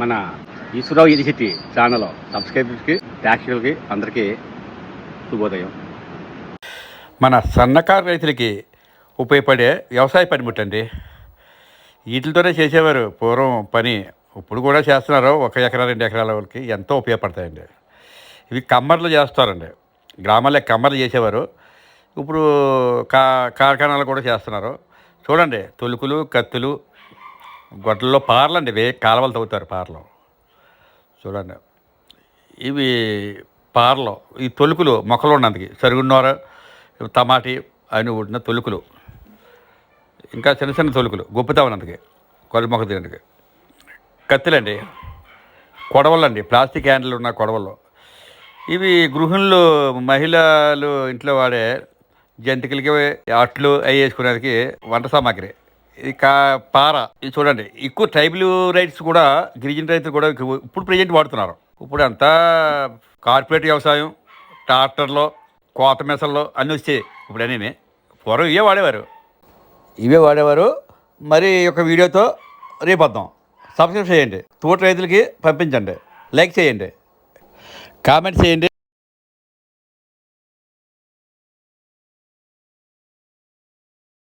మన Eswara Rao university channel సబ్స్క్రైబర్స్కి ట్యాక్సీలకి అందరికీ శుభోదయం. మన సన్నకారు రైతులకి ఉపయోగపడే వ్యవసాయ పనిముట్టు అండి. వీటితోనే చేసేవారు పూర్వం పని ఇప్పుడు కూడా చేస్తున్నారు. ఒక ఎకరా రెండు ఎకరాల వాళ్ళకి ఎంతో ఉపయోగపడతాయండి. ఇవి కమ్మర్లు చేస్తారండి. గ్రామాల్లో కమ్మర్లు చేసేవారు. ఇప్పుడు కా కార్ఖానాలు కూడా చేస్తున్నారు. చూడండి తొలుకులు కత్తులు గొడ్డల్లో పార్లండి ఇవి కాలువలు తవ్వుతారు పార్లు. చూడండి. ఇవి పారలు ఈ తొలుకులు మొక్కలు ఉన్నందుకు. సరుగున్నోర టమాటి అని ఉండిన తొలుకులు. ఇంకా చిన్న చిన్న తొలుకులు గుప్పుతా ఉన్నందుకు కొద్ది మొక్క తినందుకు. కత్తిలండి కొడవలండి ప్లాస్టిక్ హ్యాండిల్ ఉన్న కొడవలు ఇవి గృహిణులు మహిళలు ఇంట్లో వాడే జంతికలకి అట్లు అవి వేసుకునేందుకు వంట సామాగ్రి. ఇది కా పార. ఇది చూడండి ఎక్కువ ట్రైబల్ రైట్స్ కూడా గిరిజన రైతులు కూడా ఇప్పుడు ప్రజెంట్ వాడుతున్నారు. ఇప్పుడు అంతా కార్పొరేట్ వ్యవసాయం ట్రాక్టర్లో కోత మెసల్లో అన్నీ వచ్చాయి. ఇప్పుడు అన్నీ పూర్వం ఇవే వాడేవారు. ఇవే వాడేవారు. మరి ఈ యొక్క వీడియోతో రేపొద్దాం సబ్స్క్రైబ్ చేయండి. తోట రైతులకి పంపించండి. లైక్ చేయండి. కామెంట్ చేయండి.